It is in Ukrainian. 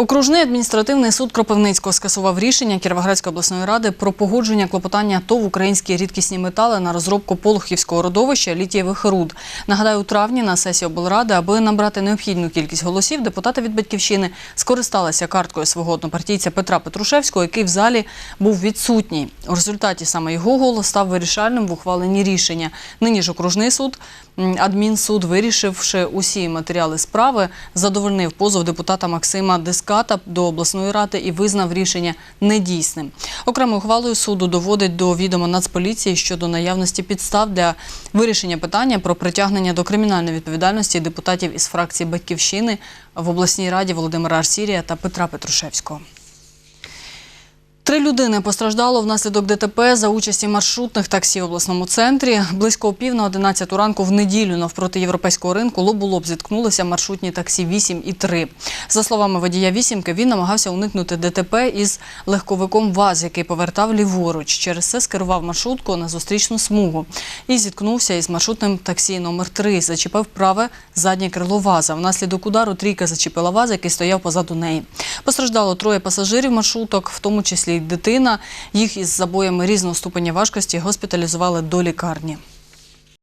Окружний адміністративний суд Кропивницького скасував рішення Кіровоградської обласної ради про погодження клопотання ТОВ «Українські рідкісні метали» на розробку Полухівського родовища літієвих руд. Нагадаю, у травні на сесії облради, аби набрати необхідну кількість голосів, депутати від «Батьківщини» скористалися карткою свого однопартійця Петра Петрушевського, який в залі був відсутній. У результаті саме його голос став вирішальним в ухваленні рішення. Нині ж окружний суд, адмінсуд, вирішивши усі матеріали справи, задовольнив позов депутата Максима Диската до обласної ради і визнав рішення недійсним. Окремою ухвалою суду доводить до відома Нацполіції щодо наявності підстав для вирішення питання про притягнення до кримінальної відповідальності депутатів із фракції Батьківщини в обласній раді Володимира Арсірія та Петра Петрушевського. Три людини постраждало внаслідок ДТП за участі маршрутних таксі в обласному центрі. Близько пів на 11 ранку в неділю навпроти європейського ринку лоб у лоб зіткнулися маршрутні таксі 8 і 3. За словами водія «вісімки», він намагався уникнути ДТП із легковиком ВАЗ, який повертав ліворуч. Через це скерував маршрутку на зустрічну смугу і зіткнувся із маршрутним таксі номер 3 Зачепив праве заднє крило ВАЗа. Внаслідок удару трійка зачепила ВАЗ, який стояв позаду неї. Постраждало троє пасажирів маршруток, в тому числі дитина. Їх із забоями різного ступеня важкості госпіталізували до лікарні.